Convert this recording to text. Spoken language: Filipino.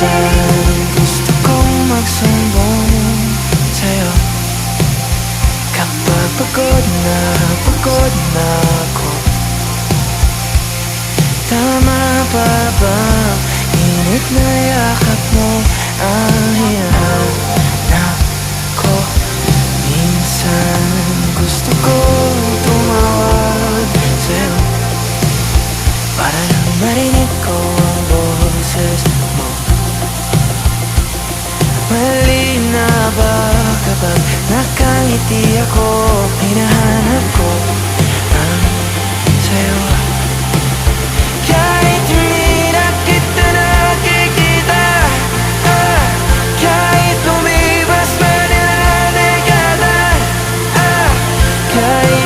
Minsan gusto kong magsumbong sa'yo Kapag pagod na, pagod na ako Tama pa bang init na yakap mo ang hinahanap ko Minsan gusto ko tumawag Para lang marinig ko ang boses Mali na ba kapag nakangiti ako Hinahanap ko ang sayo Kahit hindi na kita nakikita ah, Kahit lumipas man ilang ah, Kahit